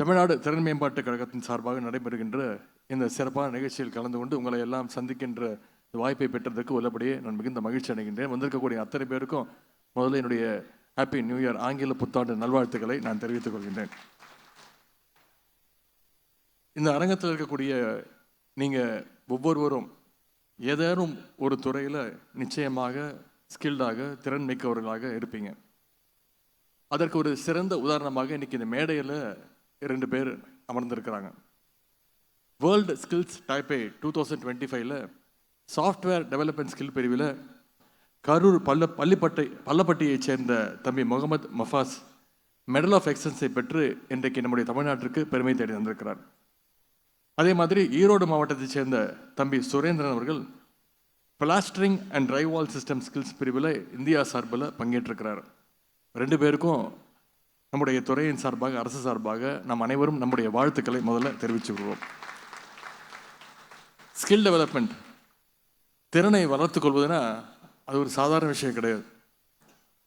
தமிழ்நாடு திறன் மேம்பாட்டு கழகத்தின் சார்பாக நடைபெறுகின்ற இந்த சிறப்பான நிகழ்ச்சியில் கலந்து கொண்டு உங்களை எல்லாம் சந்திக்கின்ற இந்த வாய்ப்பை பெற்றதற்கு உள்ளபடியே நான் மிகுந்த மகிழ்ச்சி அடைகின்றேன். வந்திருக்கக்கூடிய அத்தனை பேருக்கும் முதல்ல என்னுடைய ஹாப்பி நியூ இயர் ஆங்கில புத்தாண்டு நல்வாழ்த்துக்களை நான் தெரிவித்துக் கொள்கின்றேன். இந்த அரங்கத்தில் இருக்கக்கூடிய நீங்கள் ஒவ்வொருவரும் ஏதேனும் ஒரு துறையில் நிச்சயமாக ஸ்கில்டாக திறன் மிக்கவர்களாக இருப்பீங்க. அதற்கு ஒரு சிறந்த உதாரணமாக இன்னைக்கு இந்த மேடையில் ரெண்டு பேர் அமர்ந்திருக்கிறாங்க. World skills Taipei two thousand twenty ஃபைவ்ல சாஃப்ட்வேர் டெவலப்மெண்ட் ஸ்கில் பிரிவில் கரூர் பல்ல பள்ளிப்பட்டை பள்ளப்பட்டியைச் சேர்ந்த தம்பி முகமது மஃபாஸ் மெடல் ஆஃப் எக்ஸன்ஸை பெற்று இன்றைக்கு நம்முடைய தமிழ்நாட்டிற்கு பெருமை தேடி வந்திருக்கிறார். அதே மாதிரி ஈரோடு மாவட்டத்தைச் சேர்ந்த தம்பி சுரேந்திரன் அவர்கள் plastering and drywall system skills பிரிவில் இந்தியா சார்பில் பங்கேற்றிருக்கிறார். ரெண்டு பேருக்கும் நம்முடைய துறையின் சார்பாக அரசு சார்பாக நம் அனைவரும் நம்முடைய வாழ்த்துக்களை முதல்ல தெரிவித்து விடுவோம் ஸ்கில் டெவலப்மெண்ட் திறனை வளர்த்துக் கொள்வதுனா அது ஒரு சாதாரண விஷயம் கிடையாது.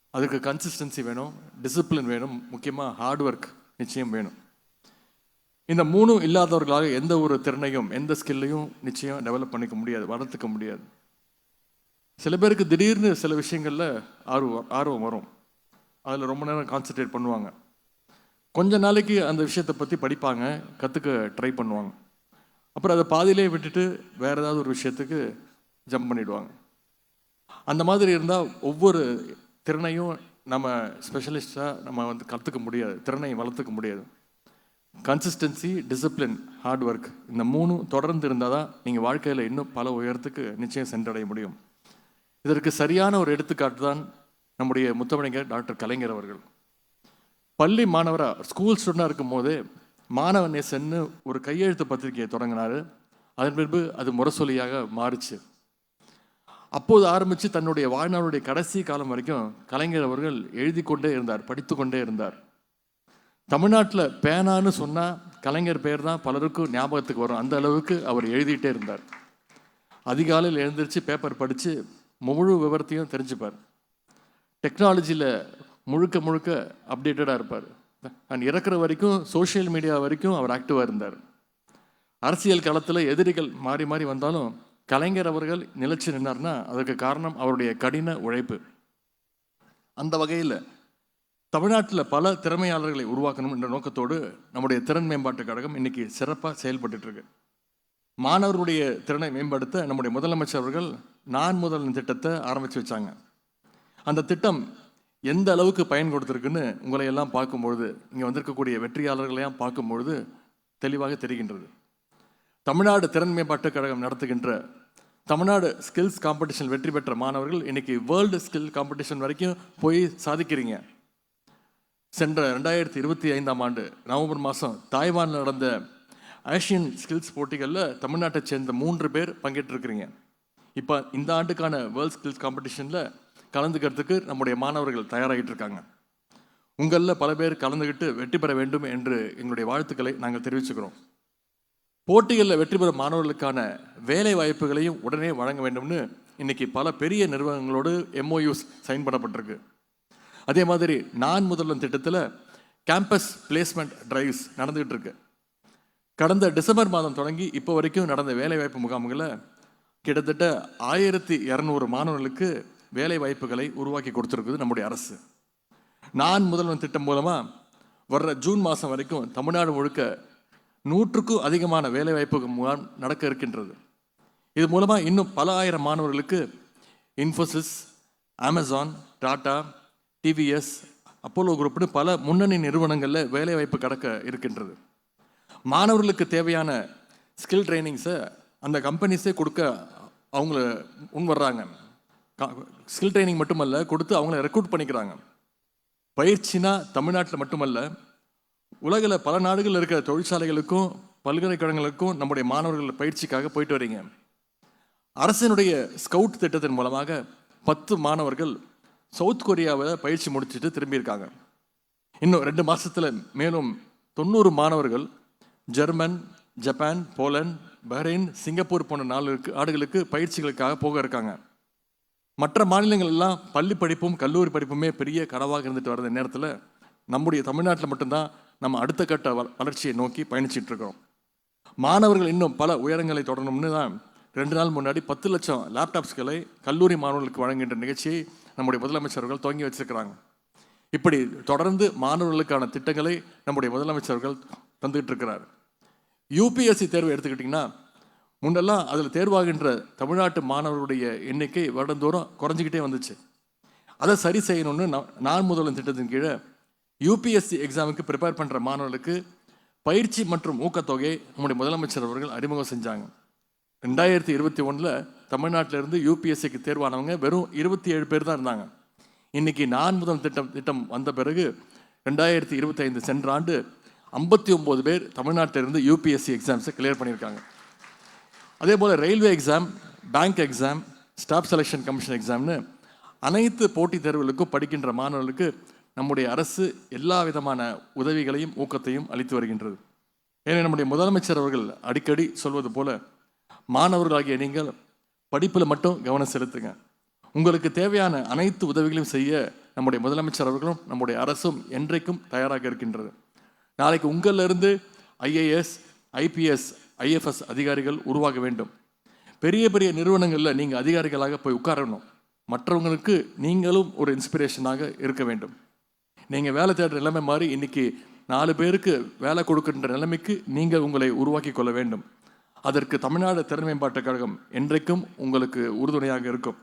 அதுக்கு கன்சிஸ்டன்சி வேணும் டிசிப்ளின் வேணும் முக்கியமாக ஹார்ட் ஒர்க் நிச்சயம் வேணும். இந்த மூணும் இல்லாதவர்களாக எந்த ஒரு திறனையும் எந்த ஸ்கில்லையும் நிச்சயம் டெவலப் பண்ணிக்க முடியாது வளர்த்துக்க முடியாது. சில பேருக்கு திடீர்னு சில விஷயங்களில் ஆர்வம் ஆர்வம் வரும். அதில் ரொம்ப நேரம் கான்சன்ட்ரேட் பண்ணுவாங்க. கொஞ்ச நாளைக்கு அந்த விஷயத்தை பற்றி படிப்பாங்க கற்றுக்க ட்ரை பண்ணுவாங்க. அப்புறம் அதை பாதியிலே விட்டுட்டு வேறு ஏதாவது ஒரு விஷயத்துக்கு ஜம்ப் பண்ணிவிடுவாங்க அந்த மாதிரி இருந்தால் ஒவ்வொரு திறனையும் நம்ம ஸ்பெஷலிஸ்ட்டாக நம்ம வந்து கற்றுக்க முடியாது. திறனை வளர்த்துக்க முடியாது. கன்சிஸ்டன்சி டிசிப்ளின் ஹார்ட் ஒர்க் இந்த மூணும் தொடர்ந்து இருந்தால் தான் நீங்கள் வாழ்க்கையில் இன்னும் பல உயரத்துக்கு நிச்சயம் சென்றடைய முடியும். இதற்கு சரியான ஒரு எடுத்துக்காட்டு தான் நம்முடைய முத்தமிழர் டாக்டர் கலைஞர் அவர்கள். பள்ளி மாணவராக ஸ்கூல் ஸ்டூடெண்டாக இருக்கும் போதே மாணவ நேசன்னு ஒரு கையெழுத்து பத்திரிகையை தொடங்கினார். அதன் பின்பு அது முரசொலியாக மாறுச்சு. அப்போது ஆரம்பித்து தன்னுடைய வாழ்நாளுடைய கடைசி காலம் வரைக்கும் கலைஞர் அவர்கள் எழுதி கொண்டே இருந்தார் படித்து கொண்டே இருந்தார். தமிழ்நாட்டில் பேனான்னு சொன்னால் கலைஞர் பேர் தான் பலருக்கும் ஞாபகத்துக்கு வரும். அந்த அளவுக்கு அவர் எழுதிட்டே இருந்தார். அதிகாலையில் எழுந்திரிச்சு பேப்பர் படித்து முழு விவரத்தையும் தெரிஞ்சுப்பார். டெக்னாலஜியில் முழுக்க முழுக்க அப்டேட்டடாக இருப்பார். அண்ட் இறக்குற வரைக்கும் சோஷியல் மீடியா வரைக்கும் அவர் ஆக்டிவாக இருந்தார். அரசியல் களத்தில் எதிரிகள் மாறி மாறி வந்தாலும் கலைஞர் அவர்கள் நிலைச்சு நின்னார்னா அதுக்கு காரணம் அவருடைய கடின உழைப்பு. அந்த வகையில் தமிழ்நாட்டில் பல திறமையாளர்களை உருவாக்கணும் என்ற நோக்கத்தோடு நம்முடைய திறன் மேம்பாட்டு கழகம் இன்னைக்கு சிறப்பாக செயல்பட்டுருக்கு மாணவர்களுடைய திறனை மேம்படுத்த நம்முடைய முதலமைச்சர் அவர்கள் நான் முதல் திட்டத்தை ஆரம்பித்து வச்சாங்க. அந்த திட்டம் எந்த அளவுக்கு பயன் கொடுத்துருக்குன்னு உங்களை எல்லாம் பார்க்கும்பொழுது இங்கே வந்திருக்கக்கூடிய வெற்றியாளர்களையும் பார்க்கும்பொழுது தெளிவாக தெரிகின்றது. தமிழ்நாடு திறன் மேம்பாட்டு கழகம் நடத்துகின்ற தமிழ்நாடு ஸ்கில்ஸ் காம்படிஷன் வெற்றி பெற்ற மாணவர்கள் இன்றைக்கி வேர்ல்டு ஸ்கில் காம்படிஷன் வரைக்கும் போய் சாதிக்கிறீங்க. சென்ற ரெண்டாயிரத்தி இருபத்தி ஐந்தாம் ஆண்டு நவம்பர் மாதம் தாய்வானில் நடந்த ஆசியன் ஸ்கில்ஸ் போட்டிகளில் தமிழ்நாட்டை சேர்ந்த மூன்று பேர் பங்கேற்றிருக்கிறீங்க. இப்போ இந்த ஆண்டுக்கான வேர்ல்ட் ஸ்கில்ஸ் காம்படிஷனில் கலந்துக்கிறதுக்கு நம்முடைய மாணவர்கள் தயாராகிட்டு இருக்காங்க உங்களில் பல பேர் கலந்துக்கிட்டு வெற்றி பெற வேண்டும் என்று எங்களுடைய வாழ்த்துக்களை நாங்கள் தெரிவிச்சுக்கிறோம். போட்டிகளில் வெற்றி பெறும் மாணவர்களுக்கான வேலை வாய்ப்புகளையும் உடனே வழங்க வேண்டும்னு இன்னைக்கு பல பெரிய நிறுவனங்களோடு எம்ஓயூஸ் சைன் பண்ணப்பட்டிருக்கு. அதே மாதிரி நான் முதல்வன் திட்டத்தில் கேம்பஸ் பிளேஸ்மெண்ட் டிரைவ்ஸ் நடந்துகிட்டு இருக்கு கடந்த டிசம்பர் மாதம் தொடங்கி இப்போ வரைக்கும் நடந்த வேலைவாய்ப்பு முகாம்களில் கிட்டத்தட்ட ஆயிரத்தி இரநூறு மாணவர்களுக்கு வேலை வாய்ப்புகளை உருவாக்கி கொடுத்துருக்குது நம்முடைய அரசு. நான் முதல்வன் திட்டம் மூலமாக வர்ற ஜூன் மாதம் வரைக்கும் தமிழ்நாடு முழுக்க நூற்றுக்கும் அதிகமான வேலை வாய்ப்புகள் முகாம் நடக்க இருக்கின்றது. இது மூலமாக இன்னும் பல ஆயிரம் மாணவர்களுக்கு Infosys Amazon Tata TVS Apollo குரூப்னு பல முன்னணி நிறுவனங்களில் வேலைவாய்ப்பு கடக்க இருக்கின்றது. மாணவர்களுக்கு தேவையான ஸ்கில் ட்ரைனிங்ஸை அந்த கம்பெனிஸே கொடுக்க அவங்கள முன் வர்றாங்க ஸ்கில் ட்ரைனிங் மட்டுமல்ல கொடுத்து அவங்கள ரெக்ரூட் பண்ணிக்கிறாங்க. பயிற்சினா தமிழ்நாட்டில் மட்டுமல்ல உலகில் பல நாடுகளில் இருக்கிற தொழிற்சாலைகளுக்கும் பல்கலைக்கழகங்களுக்கும் நம்முடைய மாணவர்கள் பயிற்சிக்காக போயிட்டு வரீங்க. அரசினுடைய ஸ்கவுட் திட்டத்தின் மூலமாக பத்து மாணவர்கள் சவுத் கொரியாவில் பயிற்சி முடிச்சுட்டு திரும்பியிருக்காங்க. இன்னும் ரெண்டு மாதத்தில் மேலும் தொண்ணூறு மாணவர்கள் German Japan Poland Bahrain Singapore போன்ற நாடுகளுக்கு நாடுகளுக்கு பயிற்சிகளுக்காக போக இருக்காங்க. மற்ற மாநிலங்கள் எல்லாம் பள்ளி படிப்பும் கல்லூரி படிப்புமே பெரிய கனவாக இருந்துட்டு வர்ற நேரத்தில் நம்முடைய தமிழ்நாட்டில் மட்டும்தான் நம்ம அடுத்த கட்ட வ- வளர்ச்சியை நோக்கி பயணிச்சிட்டு இருக்கிறோம். மாணவர்கள் இன்னும் பல உயரங்களை தொடரணும்னு தான் ரெண்டு நாள் முன்னாடி பத்து லட்சம் லேப்டாப்ஸ்களை கல்லூரி மாணவர்களுக்கு வழங்குகின்ற நிகழ்ச்சியை நம்முடைய முதலமைச்சர்கள் துவங்கி வச்சிருக்கிறாங்க. இப்படி தொடர்ந்து மாணவர்களுக்கான திட்டங்களை நம்முடைய முதலமைச்சர்கள் தந்துகிட்டு இருக்கிறார். யூபிஎஸ்சி தேர்வு எடுத்துக்கிட்டிங்கன்னா முன்னெல்லாம் அதில் தேர்வாகின்ற தமிழ்நாட்டு மாணவர்களுடைய எண்ணிக்கை வருடந்தோறும் குறைஞ்சிக்கிட்டே வந்துச்சு. அதை சரி செய்யணும்னு நான் நான் முதல்வன் திட்டத்தின் கீழே யூபிஎஸ்சி எக்ஸாமுக்கு ப்ரிப்பேர் பண்ணுற மாணவர்களுக்கு பயிற்சி மற்றும் ஊக்கத்தொகையை நம்முடைய முதலமைச்சர் அவர்கள் அறிமுகம் செஞ்சாங்க. ரெண்டாயிரத்தி இருபத்தி ஒன்றில் தமிழ்நாட்டிலிருந்து யூபிஎஸ்சிக்கு தேர்வானவங்க வெறும் இருபத்தி ஏழு பேர் தான் இருந்தாங்க. இன்னைக்கு நான் முதல் திட்டம் திட்டம் வந்த பிறகு ரெண்டாயிரத்தி இருபத்தைந்து சென்ற ஆண்டு ஐம்பத்தி ஒம்பது பேர் தமிழ்நாட்டிலிருந்து யூபிஎஸ்சி எக்ஸாம்ஸை கிளியர் பண்ணியிருக்காங்க. அதே போல் railway exam bank exam staff selection commission எக்ஸாம்னு அனைத்து போட்டித் தேர்வுகளுக்கும் படிக்கின்ற மாணவர்களுக்கு நம்முடைய அரசு எல்லா விதமான உதவிகளையும் ஊக்கத்தையும் அளித்து வருகின்றது. ஏன்னா நம்முடைய முதலமைச்சர் அவர்கள் அடிக்கடி சொல்வது போல மாணவர்களாகிய நீங்கள் படிப்பில் மட்டும் கவனம் செலுத்துங்க. உங்களுக்கு தேவையான அனைத்து உதவிகளையும் செய்ய நம்முடைய முதலமைச்சர் அவர்களும் நம்முடைய அரசும் என்றைக்கும் தயாராக இருக்கின்றது. நாளைக்கு உங்களிலிருந்து இருந்து ஐஏஎஸ் ஐபிஎஸ் ஐஎஃப்எஸ் அதிகாரிகள் உருவாக வேண்டும். பெரிய பெரிய நிறுவனங்களில் நீங்கள் அதிகாரிகளாக போய் உட்காரணும். மற்றவங்களுக்கு நீங்களும் ஒரு இன்ஸ்பிரேஷனாக இருக்க வேண்டும். நீங்கள் வேலை தேடுற நிலைமை மாதிரி இன்னைக்கு நாலு பேருக்கு வேலை கொடுக்கின்ற நிலைமைக்கு நீங்கள் உங்களை உருவாக்கி கொள்ள வேண்டும். அதற்கு தமிழ்நாடு திறன் மேம்பாட்டுக் கழகம் என்றைக்கும் உங்களுக்கு உறுதுணையாக இருக்கும்.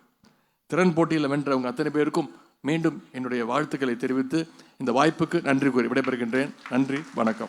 திறன் போட்டியில் வென்ற உங்கள் அத்தனை பேருக்கும் மீண்டும் என்னுடைய வாழ்த்துக்களை தெரிவித்து இந்த வாய்ப்புக்கு நன்றி கூறி விடைபெறுகின்றேன். நன்றி வணக்கம்.